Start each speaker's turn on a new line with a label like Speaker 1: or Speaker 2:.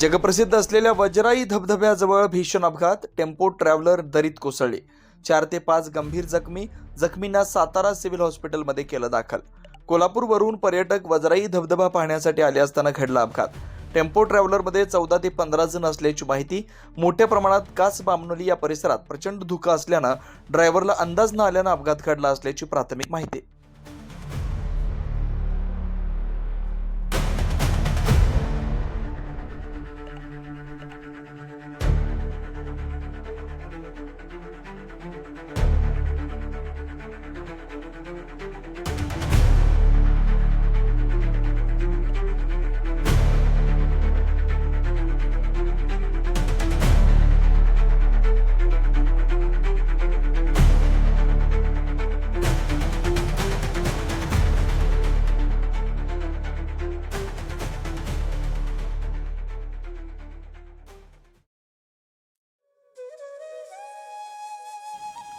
Speaker 1: जगप्रसिद्ध असलेल्या वजराई धबधब्याजवळ भीषण अपघात टेम्पो ट्रॅव्हलर दरीत कोसळले. चार ते पाच गंभीर जखमी जखमींना सातारा सिव्हिल हॉस्पिटलमध्ये केलं दाखल. कोल्हापूरवरून पर्यटक वजराई धबधबा पाहण्यासाठी आले असताना घडला अपघात. टेम्पो ट्रॅव्हलरमध्ये चौदा ते पंधरा जण असल्याची माहिती मोठ्या प्रमाणात कास बामनोली या परिसरात प्रचंड धुकं असल्यानं ड्रायव्हरला अंदाज न आल्यानं अपघात घडला असल्याची प्राथमिक माहिती.